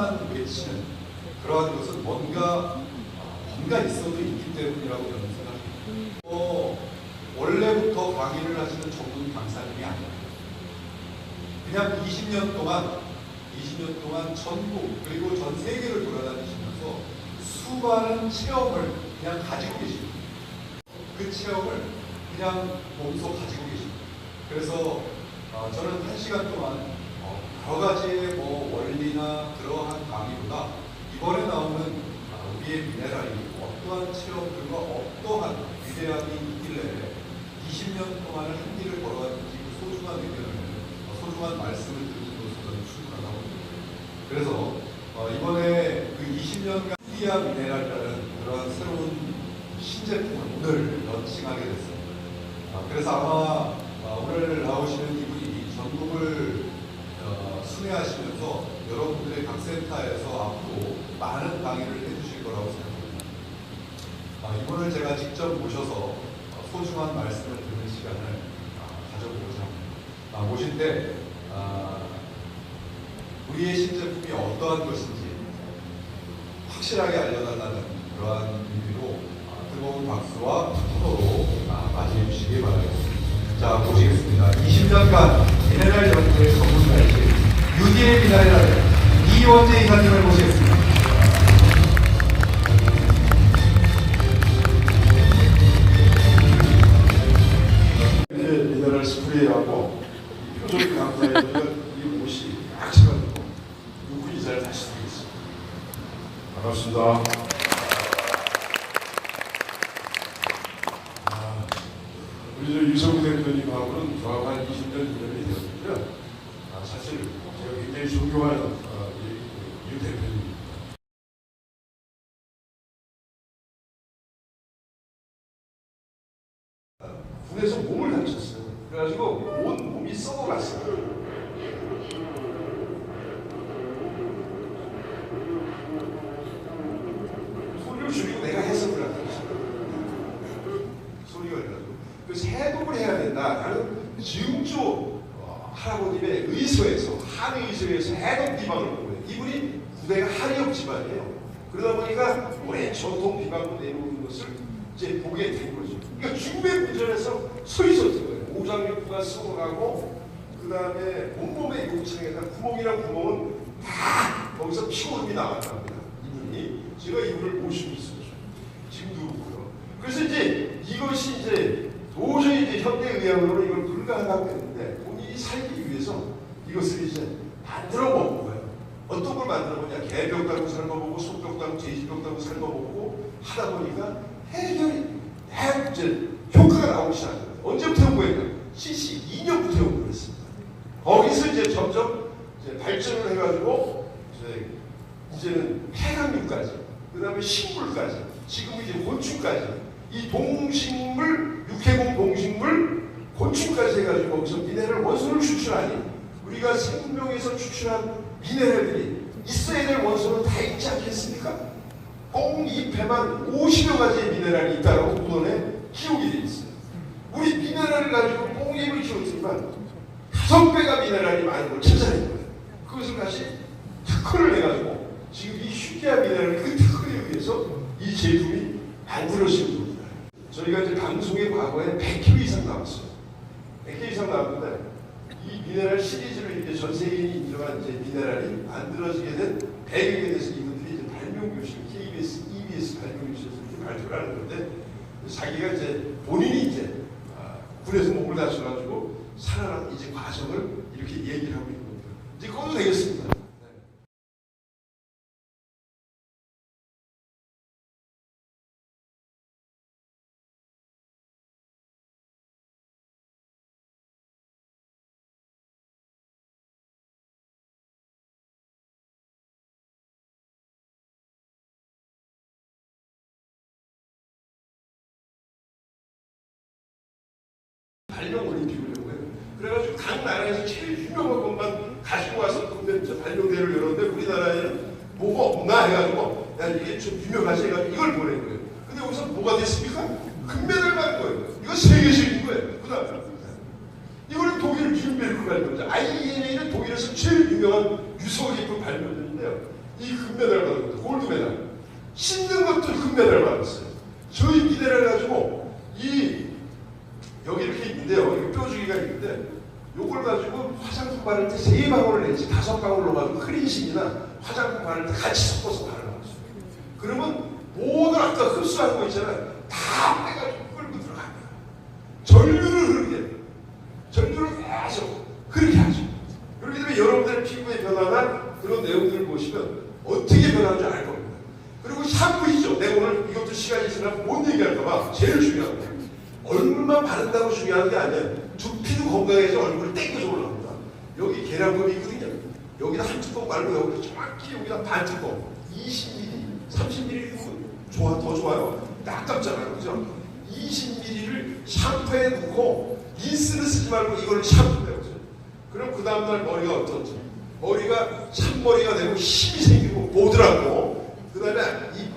하나만 외치는 그러한 것은 뭔가 뭔가 있어도 있기 때문이라고 저는 생각합니다. 어, 원래부터 강의를 하시는 전문 강사님이 아니에요. 그냥 20년 동안 20년 동안 전국 그리고 전 세계를 돌아다니시면서 수많은 체험을 그냥 가지고 계십니다. 그 체험을 그냥 몸소 가지고 계십니다. 그래서 어, 저는 한 시간 동안 어, 여러 가지의 뭐 원리나 그러한 강의보다 이번에 나오는 아, 우리의 미네랄이 어떠한 체험들과 어떠한 위대함이 있길래 20년 동안을 한 길을 걸어왔는지 그 소중한 의견을 어, 소중한 말씀을 드리는 것으로 충분하다고 봅니다. 그래서 어, 이번에 그 20년간 히디아 미네랄이라는 그러한 새로운 신제품을 오늘 런칭하게 됐습니다. 아, 그래서 아마 아, 오늘 나오시는 이분이 전국을 어, 순회하시면서 여러분들의 각 센터에서 앞으로 많은 강의를 해주실 거라고 생각합니다. 아, 이분을 제가 직접 모셔서 어, 소중한 말씀을 듣는 시간을 아, 가져보고자 합니다. 아, 아, 우리의 신제품이 어떠한 것인지 확실하게 알려달라는 그러한 의미로 아, 뜨거운 박수와 아, 맞이해 주시기 바라겠습니다. 자, 보시겠습니다. 20년간 미네랄 연구의 전문가이신 유디의 미네랄 이원재 이사님을 모시겠습니다. 이렇게 미네랄 스프레이하고 이 표정 강사에다가 이 옷이 약해가지고 누구 이사를 다시 드리겠습니다. 반갑습니다. 아, 우리 저 유성우 대표님하고는 저하고 한 20년 인연이 되었는데요. 아, 사실 제가 굉장히 존경하는 어, 이, 유 대표님. 군에서 몸을 다쳤어요. 그래가지고 온 몸이 썩어갔어요. 소리를 줄이고 내가 하는 소리가 그래가지고 그래서 해독을 해야 된다라는 증조 어, 할아버님의 의서에서 한의서에서 해독 비방을 보고요. 이분이 부대가 한의업 집안이에요. 그러다 보니까 오랜 전통 비방으로 내려오는 것을 이제 보게 된 거죠. 그러니까 죽음의 문전에서 서 있었던 거예요. 오장육부가 썩어가고 그 다음에 온몸의 욕창에다 구멍이랑 구멍은 다 거기서 피고름이 나왔답니다. 이분이 제가 이분을 모시고 있었죠. 지금도 그렇고요. 그래서 이제 이것이 이제 도저히 이제 현대 의학으로 이걸 불가능하고 했는데 살기 위해서 이것을 이제 만들어 먹은 거예요. 어떤 걸 만들어 먹냐? 개벽 달고 삶아보고 소벽 달고 돼지벽 달고 삶아보고 하다 보니까 해결이 해 이제 효과가 나오기 시작한 거예요. 언제부터 연구했냐? 72년부터 연구를 했습니다. 거기서 이제 점점 이제 발전을 해가지고 이제 이제는 폐강육까지, 그 다음에 식물까지, 지금 이제 곤충까지, 이 동식물, 육해공 동식물, 곤충까지 해가지고 거기서 미네랄 원소를 추출하니 우리가 생명에서 추출한 미네랄들이 있어야 될 원소는 다 있지 않겠습니까? 꽁잎에만 50여 가지의 미네랄이 있다고 문헌에 기록이 되어 있어요. 우리 미네랄을 가지고 꽁잎을 키웠지만 다섯 배가 미네랄이 많은 걸 찾아낸 거예요. 그것을 다시 특허를 내가지고 지금 이 휴게아 미네랄 그 특허에 의해서 이 제품이 만들어진 겁니다. 저희가 이제 방송에 과거에 100kg 이상 나왔어요. 100kg 이상 나왔는데 이 미네랄 시리즈를 이제 전 세계인이 인정한 이제 미네랄이 만들어지게 된 배경에 대해서 이분들이 이제 발명 교실, KBS, EBS 발명 교실에서 이렇게 발표를 하는 건데 자기가 이제 본인이 이제 아, 군에서 몸을 다쳐가지고 살아난 이제 과정을 이렇게 얘기를 하고 있는 겁니다. 이제 꺼도 되겠습니다. 올림픽을 해요. 그래가지고 각 나라에서 제일 유명한 것만 가지고 와서 근데 저 발명대회를 열었는데 우리나라에는 뭐가 없나 해가지고 야 이게 좀 유명하지 해가지고 이걸 보낸 거예요. 근데 여기서 뭐가 됐습니까? 금메달 받은 거예요. 이거 세계적인 거예요. 그다음 이거는 독일 듐베르크 발명자. IENA는 독일에서 제일 유명한 유서 제품 발명자인데요. 이 금메달 받은 겁니다. 골드메달. 씻는 것도 금메달 받았어요. 저희 미네랄 가지고 이 여기 이렇게 있는데요. 여기 뼈주기가 있는데 요걸 가지고 화장품 바를 때 세 방울을 내지 다섯 방울 넣어가지고 크린신이나 화장품 바를 때 같이 섞어서 발라놨어요. 그러면 모든 아까 흡수한 거 있잖아요. 다 빼가지고 끌고 들어갑니다. 전류를 흐르게. 전류를 계속 흐르게 하죠. 그렇기 때문에 여러분들의 피부의 변화나 그런 내용들을 보시면 어떻게 변하는지 알 겁니다. 그리고 샴푸이죠. 내가 오늘 이것도 시간이 지나면 못 얘기할까봐 제일 바른다고 중요한 게 아니에요. 두피도 건강해서 얼굴이 땡겨서 올라옵니다. 여기 계량검이 있거든요. 여기다 한 뚜껑 말고 여기 정확히 여기다 반 뚜껑 20ml, 30ml 좋아 더 좋아요. 아깝잖아요, 그죠? 20ml를 샴푸에 넣고 린스를 쓰지 말고 이걸 샴푸에 넣어요. 그럼 그 다음날 머리가 어떤지 머리가 찬머리가 되고 힘이 생기고 보드라고 그 다음에 이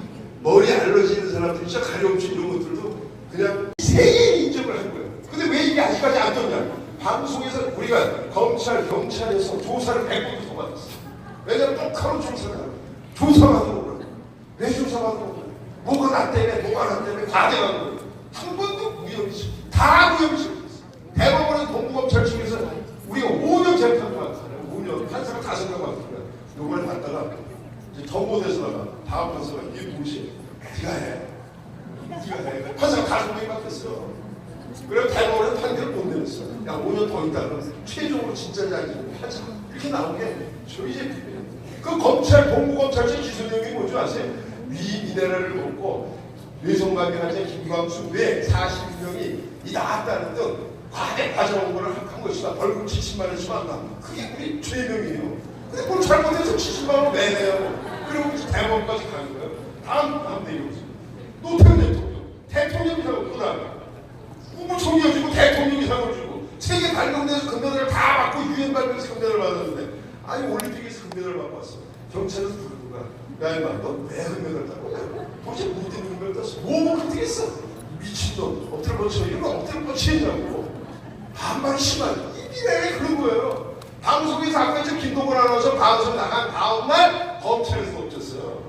머리 알러지 있는 사람들 진짜 가려움증 이런 것들도 그냥 세계인 인정을 한 거예요 근데 왜 이게 아직까지 안 떴냐 방송에서 우리가 검찰 경찰에서 조사를 100번도 더 받았어 왜냐면 똑바로 조사를 하고 조사받으러 오라고 왜 조사받으러 오라고 뭐가 나 때문에 뭐가 나 때문에 과대하는 거예요 한 번도 무혐의시 다 무혐의시 대법원에서 동부검찰 측에서 우리가 5년 재판 받았잖아요. 5년 판사가 다섯 명 받았어요. 요번에 받다가 이제 전보대에서다가 다음 판사가 이게 뭐지? 네가 해. 네가 해. 판사가 다섯 명이 받았어요. 그래서 대법원은 판결을 못 내렸어. 야 5년 더 있다가 최종으로 진짜냐 아니냐 하자. 이렇게 나온 게 저희 제품이에요. 그 검찰 동부검찰 측 기소 내용이 뭔지 아세요? 위 미네랄을 먹고 뇌성마비환자 김광수 외 40명이 이 나왔다는 등 과대 과정한 한 것이다. 벌금 70만 원씩 한다. 그게 우리 죄명이에요. 근데 뭘 잘못해서 70만 원 왜 내요? 그리고 대법원까지 가는 거예요. 다음 다음 내용이죠. 노태우 대통령 대통령이라고 그 다음에 국무총리가 주고 대통령이 상을 주고 세계 발명대에서 금메달을 다 받고 유엔 발명에서 금메달을 받았는데 아니 올림픽에서 금메달을 받고 왔어. 경찰에서 부르는 거야. 야 임마 너왜 금메달 따고 야 도대체 뭐 때문에 금메달 땄어? 뭐 어떻게 했어? 미친놈 엎드려 뻗쳐 이런 거 엎드려 뻗치냐고 반말 심한 이비래 그런 거예요. 방송에서 아까 이제 김동건 아나운서 방송 나간 다음날 검찰에서 엎쳤어요.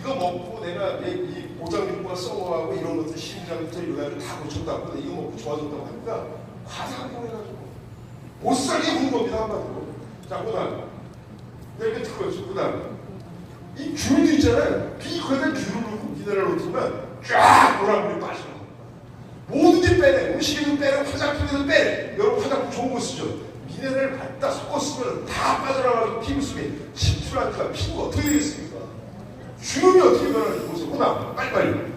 이거 먹고 내가 내 이 보장육과 썩어가고 이런 것들 심장부터 이래가지고 다 고쳤다고 이거 먹고 좋아졌다고 하니까 과장을 해가지고 못 살게 군 겁니다 한마디로. 자 그다음 이렇게 듣고죠 그다음 이 귤도 있잖아요. 비커에다 귤을 넣고 미네랄 넣으면 쫙 노란물이 빠져나가. 뭐든지 빼내. 음식에도 빼내, 화장품에도 빼내. 여러분 화장품 좋은 거 쓰죠. 미네랄 갖다 섞어 쓰면 다 빠져나가서 피부 속에 침출하니까 피부가 어떻게 되겠습니까? 주름이 어떻게 변하는지 보세요. 그다음 빨리빨리.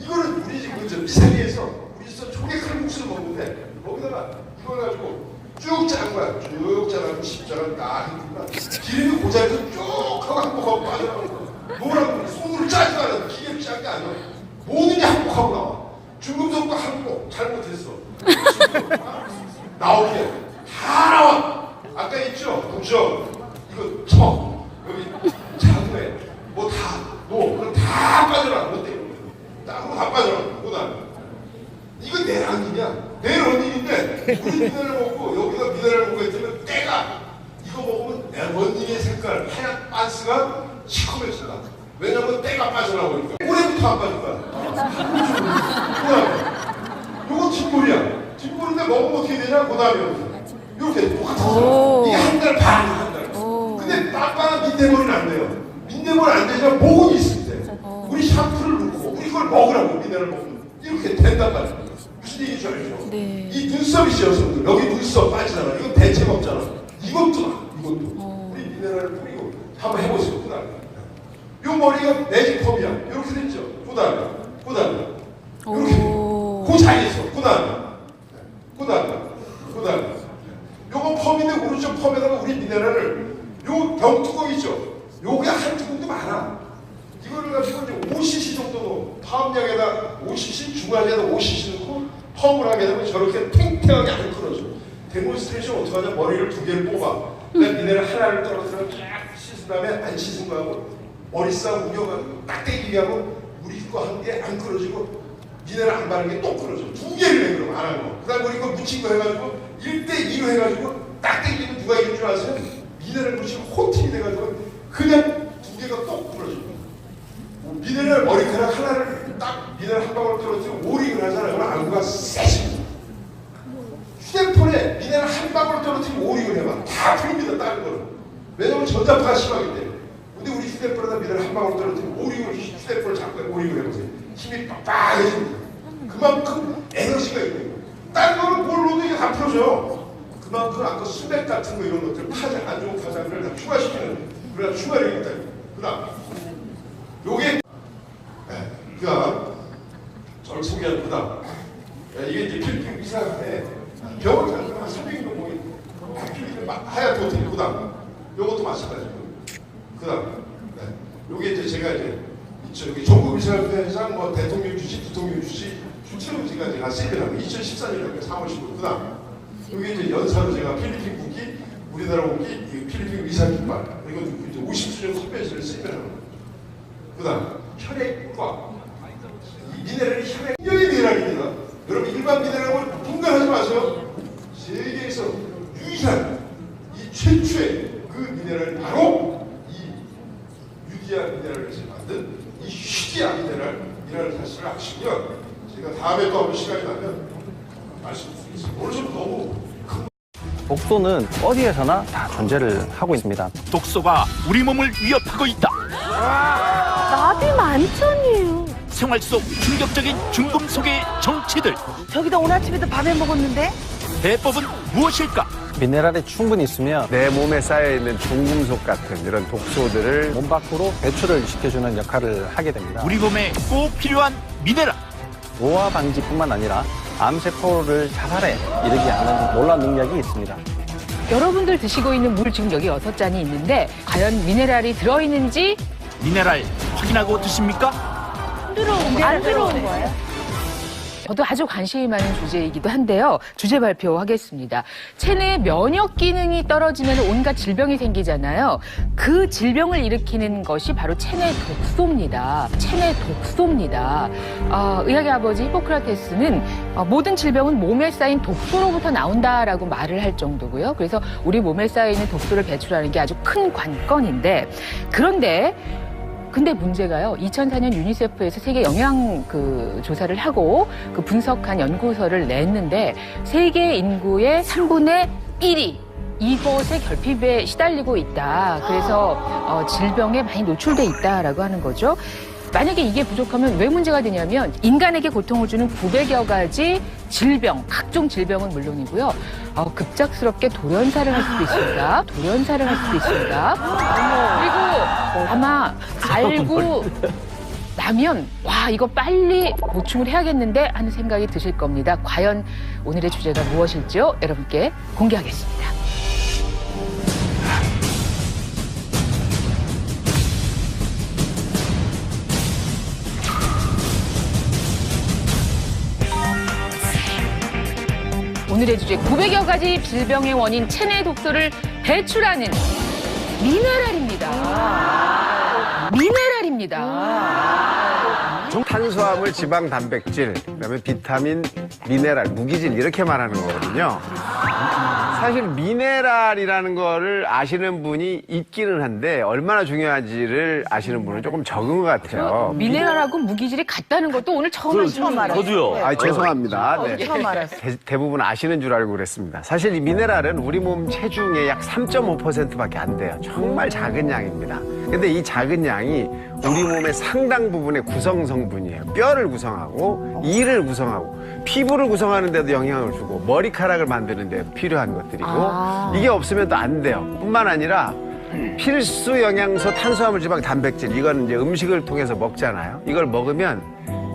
이거는 우리 지금 저 미사리에서 우리 저 조개 칼국수를 먹는데 거기다가 이걸 가지고 쭉 짜는 거야. 쭉 짜가지고 십자가 딱 해주니까 기름이 고자리에서 쭉 하고 한복하고 빠져나가는 거야. 노란 거 손으로 짜지도 않아. 기계로 짠게 아니야. 모든 게 한복하고 나와. 중금속도 한복 잘못했어. 나오게 다 나와. 아까 있죠? 보죠? 이거 쳐. 여기 자두에 뭐 다 너 그럼 다 빠져나. 뭐 때문에? 땅으로 다 빠져나. 그다음 이거 내 랑이냐? 내 우리 미네랄 먹고 여기다 미네랄 먹고 했더니 때가 이거 먹으면 내 런닝의 색깔 하얀 반스가 시커매진다. 왜냐면 때가 빠져나오니까 올해부터 안 빠질 거야. 요거 뒷골이야. 뒷골인데 먹으면 어떻게 되냐? 그 다음에 이렇게 똑같았어. 오. 이게 한 달 반이야 한 달. 오. 근데 빡빡한 민대머리는 안 돼요. 민대머리 안 되지만 모근이 있을 때 어. 우리 샴푸를 넣고 우리 그걸 먹으라고 미네랄 먹으면 이렇게 된단 말이에요. 알죠? 네. 이 눈썹이죠 여러분들. 여기 눈썹 빠지잖아. 이건 대책 없잖아. 이것도 나, 이것도. 어. 우리 미네랄을 뿌리고 한번 해보세요. 그다음에 요 머리가 매직펌이야. 이렇게 됐죠. 그다음에 그다음에 이렇게 오. 그 자리에서 그다음에 그다음에 그다음에 요거 펌인데 오른쪽 펌에다가 우리 미네랄을 요 병뚜껑 있죠. 요게 한 뚜껑도 많아. 이거를 가지고 이제 5cc 정도 넣어. 파업량에다 5cc, 중간에다 5cc 넣고 펌을 하게 되면 저렇게 탱탱하게 안 끊어져. 데몬스트레이션 어떻게 하냐? 머리를 두 개를 뽑아. 그다음 미네랄 하나를 떨어뜨려 쫙 씻은 다음에 안 씻은 거하고 머리 싸움 우겨가지고 딱 땡기게 하고 우리 거 한 개 안 끊어지고 미네랄 안 바른 게 또 끊어져. 두 개를 해 그럼 안 하고. 그다음 우리 거 묻힌 거 해가지고 1대2로 해가지고 딱 땡기면 누가 이길 줄 아세요? 미네랄 묻히고 호팅이 돼가지고 그냥 두 개가 또 끊어지고 미네랄 머리카락 하나를 딱 미네랄 한 방울 떨어뜨리고 오링을 하잖아요. 그럼 안구가 세집니다. 휴대폰에 미네랄 한 방울 떨어뜨리고 오링을 해봐. 다 풀립니다. 다른 거는. 전자파가 심하기 때문에. 근데 우리 휴대폰에다 미네랄 한 방울 떨어뜨리고 오링을 휴대폰을 잡고 오링을 해보세요. 힘이 빡빡해집니다. 그만큼 에너지가 있는 거예요. 다른 거는 뭘 넣어도 이게 다 풀어져. 그만큼 아까 수백 같은 거 이런 것들 파장, 안 좋은 파장을 다 추가시키는 그런 추가력이 있다. 그 다음 요게 네, 그다음 저를 소개한 그다음 네, 이게 이제 필리핀 위사인데 병을 가지고 한 300명 모인 필리핀 마- 하얗게 호텔 그다음 마찬가지고. 그 다음 네, 요게 이제 제가 이제 저기 전국 위사회장 뭐 대통령 주시 부통령 주시 주체로 제가 이제 한 세배라고 2014년에 3월 15일. 그 다음 여기 이제 연사로 제가 필리핀 국기 우리나라 국기 이 필리핀 위사 깃발 그리고 이제 50주년 선배실을 세배라고 그다음 혈액과 이 미네랄이 혈액 여기 미네랄입니다. 여러분 일반 미네랄을 분간하지 마세요. 세계에서 유일한 이 최초의 그 미네랄이 바로 이 유기아 미네랄에서 만든 이 휴기아 미네랄이라는 사실을 아시면 제가 다음에 또 한번 시간이 나면 말씀드리겠습니다. 오늘 좀 너무 큰 독소는 어디에서나 다 존재를 하고 있습니다. 독소가 우리 몸을 위협하고 있다. 나비 만천이에요. 생활 속 충격적인 중금속의 정체들. 저기다 오늘 아침에도 밥해 먹었는데? 대법은 무엇일까? 미네랄이 충분히 있으면 내 몸에 쌓여있는 중금속 같은 이런 독소들을 몸 밖으로 배출을 시켜주는 역할을 하게 됩니다. 우리 몸에 꼭 필요한 미네랄. 노화 방지뿐만 아니라 암세포를 자살에 이르게 하는 놀라운 능력이 있습니다. 여러분들 드시고 있는 물 지금 여기 여섯 잔이 있는데 과연 미네랄이 들어있는지 미네랄 확인하고 드십니까? 안 들어온 거예요? 저도 아주 관심이 많은 주제이기도 한데요. 주제 발표하겠습니다. 체내 면역 기능이 떨어지면 온갖 질병이 생기잖아요. 그 질병을 일으키는 것이 바로 체내 독소입니다. 체내 독소입니다. 어, 의학의 아버지 히포크라테스는 어, 모든 질병은 몸에 쌓인 독소로부터 나온다라고 말을 할 정도고요. 그래서 우리 몸에 쌓여 있는 독소를 배출하는 게 아주 큰 관건인데 그런데 근데 문제가요. 2004년 유니세프에서 세계 영양 그 조사를 하고 그 분석한 연구서를 냈는데 세계 인구의 3분의 1이 이것의 결핍에 시달리고 있다. 그래서 어, 질병에 많이 노출돼 있다라고 하는 거죠. 만약에 이게 부족하면 왜 문제가 되냐면 인간에게 고통을 주는 900여 가지 질병, 각종 질병은 물론이고요. 어, 급작스럽게 돌연사를 할 수도 있습니다. 돌연사를 할 수도 있습니다. 그리고 아마 알고 나면 와 이거 빨리 보충을 해야겠는데 하는 생각이 드실 겁니다. 과연 오늘의 주제가 무엇일지요? 여러분께 공개하겠습니다. 오늘의 주제 900여 가지 질병의 원인 체내 독소를 배출하는 미네랄입니다. 미네랄입니다. 탄수화물, 지방, 단백질, 그다음에 비타민, 미네랄, 무기질 이렇게 말하는 거거든요. 사실 미네랄이라는 거를 아시는 분이 있기는 한데 얼마나 중요한지를 아시는 분은 조금 적은 것 같아요. 미네랄하고 무기질이 같다는 것도 오늘 처음 하시는 거예요. 아, 죄송합니다. 네. 처음 알았어. 대, 대부분 아시는 줄 알고 그랬습니다. 사실 이 미네랄은 우리 몸 체중의 약 3.5%밖에 안 돼요. 정말 작은 양입니다. 근데 이 작은 양이 우리 몸의 상당 부분의 구성 성분이에요. 뼈를 구성하고 이를 구성하고 피부를 구성하는 데도 영향을 주고 머리카락을 만드는 데 필요한 것들이고 아. 이게 없으면 또 안 돼요. 뿐만 아니라 필수 영양소 탄수화물 지방 단백질 이거는 이제 음식을 통해서 먹잖아요. 이걸 먹으면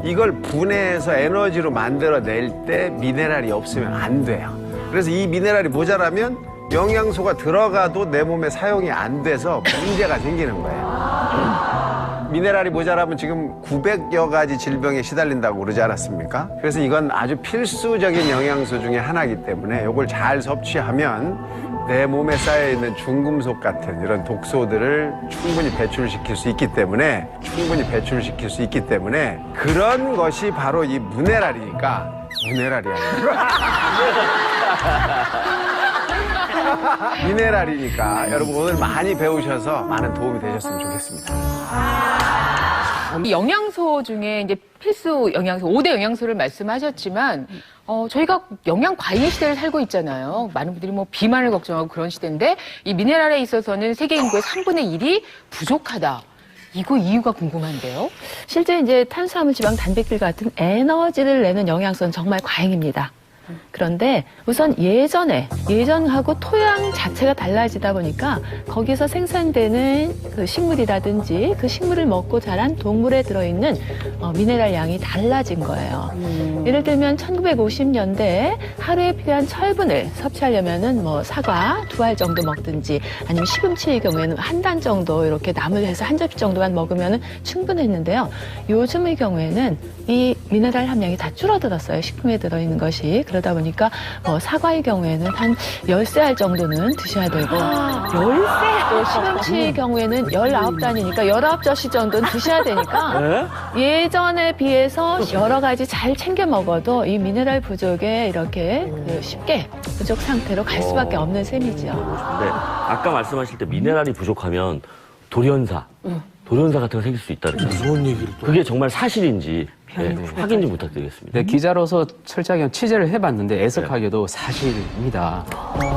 이걸 분해해서 에너지로 만들어낼 때 미네랄이 없으면 안 돼요. 그래서 이 미네랄이 모자라면 영양소가 들어가도 내 몸에 사용이 안 돼서 문제가 생기는 거예요. 미네랄이 모자라면 지금 900여 가지 질병에 시달린다고 그러지 않았습니까? 그래서 이건 아주 필수적인 영양소 중에 하나이기 때문에 이걸 잘 섭취하면 내 몸에 쌓여 있는 중금속 같은 이런 독소들을 충분히 배출시킬 수 있기 때문에 충분히 배출시킬 수 있기 때문에 그런 것이 바로 이 미네랄이니까 미네랄이 아니라 미네랄이니까 여러분 오늘 많이 배우셔서 많은 도움이 되셨으면 좋겠습니다. 이 영양소 중에 이제 필수 영양소, 5대 영양소를 말씀하셨지만, 어, 저희가 영양 과잉 시대를 살고 있잖아요. 많은 분들이 뭐 비만을 걱정하고 그런 시대인데, 이 미네랄에 있어서는 세계 인구의 3분의 1이 부족하다. 이거 이유가 궁금한데요. 실제 이제 탄수화물, 지방, 단백질 같은 에너지를 내는 영양소는 정말 과잉입니다. 그런데 우선 예전에 예전하고 토양 자체가 달라지다 보니까 거기서 생산되는 그 식물이라든지 그 식물을 먹고 자란 동물에 들어있는 어, 미네랄 양이 달라진 거예요. 예를 들면 1950년대 하루에 필요한 철분을 섭취하려면은 뭐 사과 두 알 정도 먹든지 아니면 시금치의 경우에는 한 단 정도 이렇게 나물 해서 한 접시 정도만 먹으면은 충분했는데요. 요즘의 경우에는 이 미네랄 함량이 다 줄어들었어요. 식품에 들어있는 것이. 그러다 보니까 뭐 사과의 경우에는 한 열세 알 정도는 드셔야 되고 열세 또 시금치의 경우에는 열아홉 단이니까 열아홉 접시 정도는 드셔야 되니까 예전에 비해서 여러 가지 잘 챙겨 먹어도 이 미네랄 부족에 이렇게 그 쉽게 부족 상태로 갈 수밖에 없는 셈이죠. 네, 아까 말씀하실 때 미네랄이 부족하면 돌연사, 돌연사 같은 거 생길 수 있다는 거. 무서운 얘기를 그게 정말 사실인지 네, 확인 좀 부탁드리겠습니다. 네, 기자로서 철저하게 취재를 해봤는데 애석하게도 사실입니다.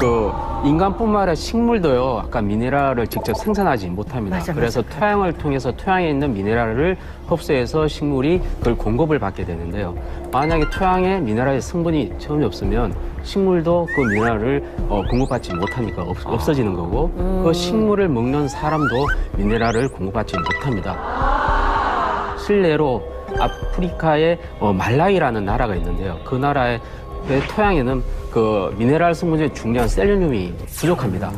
그 인간뿐만 아니라 식물도요, 아까 미네랄을 직접 생산하지 못합니다. 그래서 토양을 통해서 토양에 있는 미네랄을 흡수해서 식물이 그걸 공급을 받게 되는데요. 만약에 토양에 미네랄의 성분이 전혀 없으면 식물도 그 미네랄을 어, 공급받지 못하니까 없, 없어지는 거고 그 식물을 먹는 사람도 미네랄을 공급받지 못합니다. 실내로 아프리카의 어, 말라위라는 나라가 있는데요. 그 나라의 토양에는 그 미네랄 성분 중에 중요한 셀레늄이 부족합니다.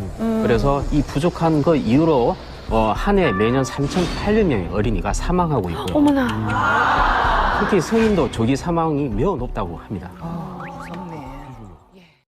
그래서 이 부족한 그 이유로 어, 한 해 매년 3,800명의 어린이가 사망하고 있고요. 어머나. 특히 성인도 조기 사망이 매우 높다고 합니다.